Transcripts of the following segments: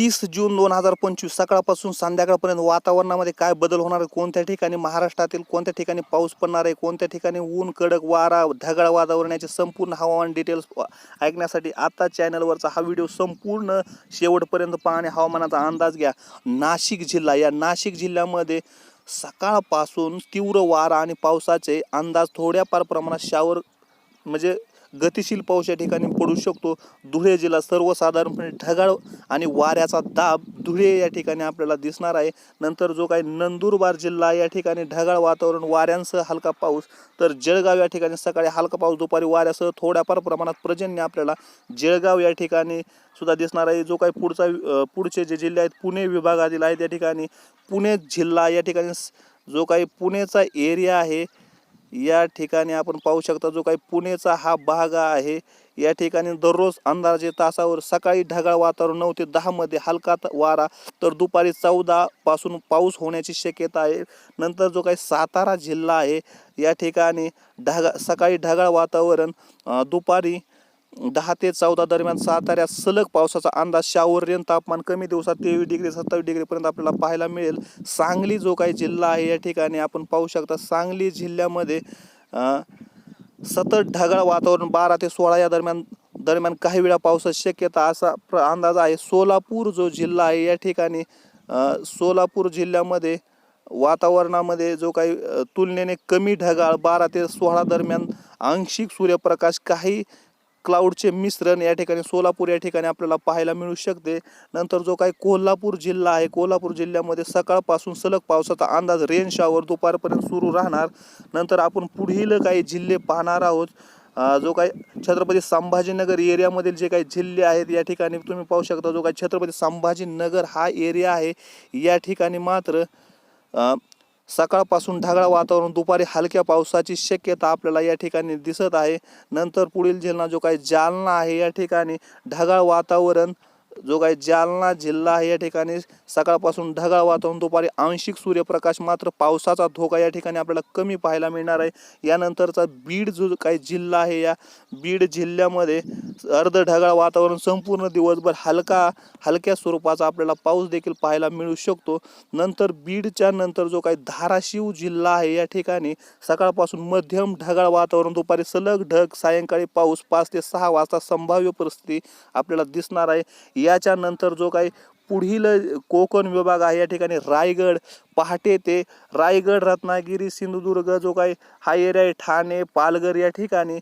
तीस जून दोन हजार पंचवीस सकाळपासून संध्याकाळपर्यंत वातावरणामध्ये काय बदल होणार आहे? कोणत्या ठिकाणी महाराष्ट्रातील कोणत्या ठिकाणी पाऊस पडणार आहे? कोणत्या ठिकाणी ऊन कडक वारा ढगाळ वातावरण याचे संपूर्ण हवामान डिटेल्स ऐकण्यासाठी आता चॅनलवरचा हा व्हिडिओ संपूर्ण शेवटपर्यंत पाहणे हवामानाचा अंदाज घ्या. नाशिक जिल्हा या नाशिक जिल्ह्यामध्ये सकाळपासून तीव्र वारा आणि पावसाचे अंदाज थोड्याफार प्रमाणात शावर म्हणजे गतिशील पाऊस या ठिकाणी पडू शकतो. धुळे जिल्हा सर्वसाधारणपणे ढगाळ आणि वाऱ्याचा दाब धुळे या ठिकाणी आपल्याला दिसणार आहे. नंतर जो काही नंदुरबार जिल्हा या ठिकाणी ढगाळ वातावरण वाऱ्यांसह हलका पाऊस तर जळगाव या ठिकाणी सकाळी हलका पाऊस दुपारी वाऱ्यासह थोड्याफार प्रमाणात पर्जन्य आपल्याला जळगाव या ठिकाणी सुद्धा दिसणार आहे. जो काही पुढचा पुढचे जे जिल्हे आहेत पुणे विभागातील आहेत या ठिकाणी पुणे जिल्हा या ठिकाणी जो काही पुणेचा एरिया आहे या ठिकाणी आपण पाहू शकता जो काही पुणेचा हा भाग आहे. या ठिकाणी दररोज अंदाजे तासावर सकाळी ढगाळ वातावरण नऊ ते दहामध्ये हलका वारा तर दुपारी चौदापासून पाऊस होण्याची शक्यता आहे. नंतर जो काही सातारा जिल्हा आहे या ठिकाणी ढगा सकाळी ढगाळ वातावरण दुपारी दहा ते चौदा दरम्यान साताऱ्यात सलग पावसाचा अंदाज शावरयन तापमान कमी दिवसात तेवीस डिग्री सत्तावीस डिग्रीपर्यंत आपल्याला पाहायला मिळेल. सांगली जो काही जिल्हा आहे या ठिकाणी आपण पाहू शकता सांगली जिल्ह्यामध्ये सतत ढगाळ वातावरण बारा ते सोळा या दरम्यान दरम्यान काही वेळा पावसाची शक्यता असा प्र अंदाज आहे. सोलापूर जो जिल्हा आहे या ठिकाणी सोलापूर जिल्ह्यामध्ये वातावरणामध्ये जो काही तुलनेने कमी ढगाळ बारा ते सोळा दरम्यान आंशिक सूर्यप्रकाश काही क्लाउडचे मिश्रण या ठिकाणी सोलापूर या ठिकाणी आपल्याला पाहायला मिळू शकते. नंतर जो काही कोल्हापूर जिल्हा आहे कोल्हापूर जिल्ह्यामध्ये सकाळपासून सलग पावसाचा अंदाज रेन शावर दुपारपर्यंत सुरू राहणार. नंतर आपण पुढील काही जिल्हे पाहणार आहोत. जो काही छत्रपती संभाजीनगर एरियामधील जे काही जिल्हे आहेत या ठिकाणी तुम्ही पाहू शकता जो काही छत्रपती संभाजीनगर हा एरिया आहे या ठिकाणी मात्र सकाळपासून ढगाळ वातावरण दुपारी हलक्या पावसाची शक्यता आपल्याला या ठिकाणी दिसत आहे. नंतर पुढील जिल्हा जो काही जालना आहे या ठिकाणी ढगाळ वातावरण जो काही जालना जिल्हा आहे या ठिकाणी सकाळपासून ढगाळ वातावरण दुपारी आंशिक सूर्यप्रकाश मात्र पावसाचा धोका या ठिकाणी आपल्याला कमी पाहायला मिळणार आहे. यानंतरचा बीड जो काही जिल्हा आहे या बीड जिल्ह्यामध्ये अर्ध ढगाळ वातावरण संपूर्ण दिवसभर हलका हलक्या स्वरूपाचा आपल्याला पाऊस देखील पाहायला मिळू शकतो. नंतर बीडच्या नंतर जो काही धाराशिव जिल्हा आहे या ठिकाणी सकाळपासून मध्यम ढगाळ वातावरण दुपारी सलग ढग सायंकाळी पाऊस पाच ते सहा वाजता संभाव्य परिस्थिती आपल्याला दिसणार आहे. याच्यानंतर जो काही पुढील कोकण विभाग आहे या ठिकाणी रायगड पहाटे ते रायगड रत्नागिरी सिंधुदुर्ग जो काही हा एरिया आहे ठाणे पालघर या ठिकाणी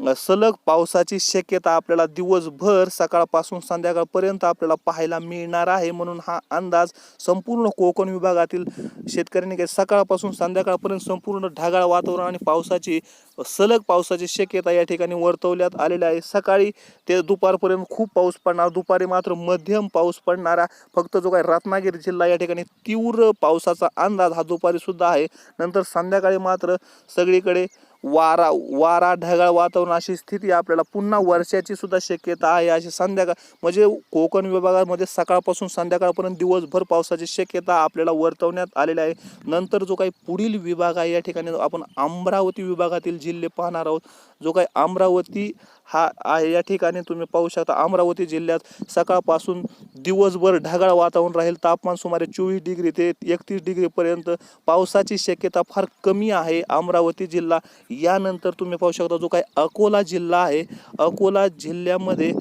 सलग पावसाची शक्यता आपल्याला दिवसभर सकाळपासून संध्याकाळपर्यंत आपल्याला पाहायला मिळणार आहे म्हणून हा अंदाज संपूर्ण कोकण विभागातील शेतकऱ्यांनी काही सकाळपासून संध्याकाळपर्यंत संपूर्ण ढगाळ वातावरण आणि पावसाची सलग पावसाची शक्यता या ठिकाणी वर्तवल्यात आलेली आहे. सकाळी ते दुपारपर्यंत खूप पाऊस पडणार. दुपारी मात्र मध्यम पाऊस पडणारा फक्त जो काही रत्नागिरी जिल्हा या ठिकाणी तीव्र पावसाचा अंदाज हा दुपारी सुद्धा आहे. नंतर संध्याकाळी मात्र सगळीकडे वारा वारा ढगाळ वातावरण अशी स्थिती आपल्याला पुन्हा वर्षाची सुद्धा शक्यता आहे अशी संध्याकाळ म्हणजे कोकण विभागामध्ये सकाळपासून संध्याकाळपर्यंत दिवसभर पावसाची शक्यता आपल्याला वर्तवण्यात आलेली आहे. नंतर जो काही पुढील विभाग आहे या ठिकाणी आपण अमरावती विभागातील जिल्हे पाहणार आहोत. जो काही अमरावती हा आहे या ठिकाणी तुम्ही पाहू शकता अमरावती जिल्ह्यात सकाळपासून दिवसभर ढगाळ वातावरण राहील. तापमान सुमारे चोवीस डिग्री ते एकतीस डिग्रीपर्यंत पावसाची शक्यता फार कमी आहे. अमरावती जिल्हा यानंतर तुम्ही पाहू शकता जो काय अकोला जिल्हा आहे अकोला जिल्ह्यामध्ये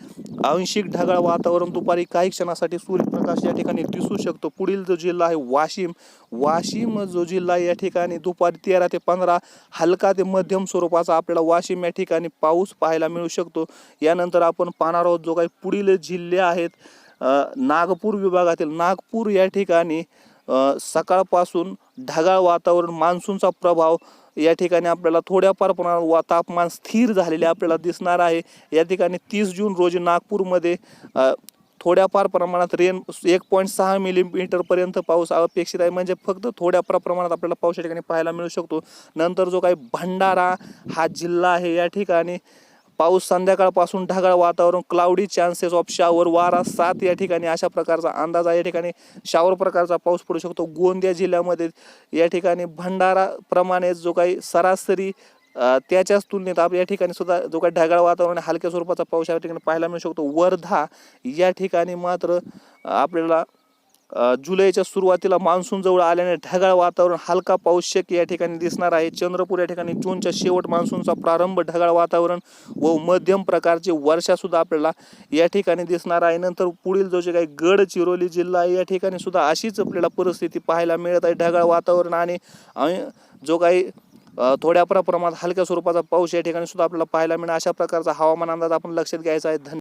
आंशिक ढगाळ वातावरण दुपारी काही क्षणासाठी सूर्यप्रकाश या ठिकाणी दिसू शकतो. पुढील जो जिल्हा आहे वाशिम. वाशिम जो जिल्हा या ठिकाणी दुपारी तेरा ते पंधरा हलका ते मध्यम स्वरूपाचा आपल्याला वाशिम या ठिकाणी पाऊस पाहायला मिळू शकतो. यानंतर आपण पाहणार आहोत जो काही पुढील जिल्हे आहेत नागपूर विभागातील. नागपूर या ठिकाणी सकाळपासून ढगाळ वातावरण मान्सूनचा प्रभाव या ठिकाणी आपल्याला थोड्याफार प्रमाणात वा तापमान स्थिर झालेले आपल्याला दिसणार आहे. या ठिकाणी तीस जून रोजी नागपूरमध्ये थोड्याफार प्रमाणात रेन एक पॉईंट सहा मिलीमीटरपर्यंत पाऊस अपेक्षित आहे. म्हणजे फक्त थोड्याफार प्रमाणात आपल्याला पाऊस या ठिकाणी पाहायला मिळू शकतो. नंतर जो काही भंडारा हा जिल्हा आहे या ठिकाणी पाऊस संध्याकाळपासून ढगाळ वातावरण क्लाउडी चान्सेस ऑफ शावर वारा सात या ठिकाणी अशा प्रकारचा अंदाज आहे. या ठिकाणी शावर प्रकारचा पाऊस पडू शकतो. गोंदिया जिल्ह्यामध्ये या ठिकाणी भंडाराप्रमाणे जो काही सरासरी त्याच्याच तुलनेत आप या ठिकाणी सुद्धा जो काही ढगाळ वातावरण हलक्या स्वरूपाचा पाऊस या ठिकाणी पाहायला मिळू शकतो. वर्धा या ठिकाणी मात्र आपल्याला जुलैच्या सुरुवातीला मान्सून जवळ आल्याने ढगाळ वातावरण हलका पाऊस शक्य या ठिकाणी दिसणार आहे. चंद्रपूर या ठिकाणी जूनच्या शेवट मान्सूनचा प्रारंभ ढगाळ वातावरण व मध्यम प्रकारची वर्षा सुद्धा आपल्याला या ठिकाणी दिसणार आहे. नंतर पुढील जो जे काही गडचिरोली जिल्हा आहे या ठिकाणी सुद्धा अशीच आपल्याला परिस्थिती पाहायला मिळत आहे. ढगाळ वातावरण आणि जो काही थोड्या प्रमाणात हलक्या स्वरूपाचा पाऊस या ठिकाणी सुद्धा आपल्याला पाहायला मिळणार अशा प्रकारचा हवामान अंदाज आपण लक्षात घ्यायचा आहे. धन्यवाद.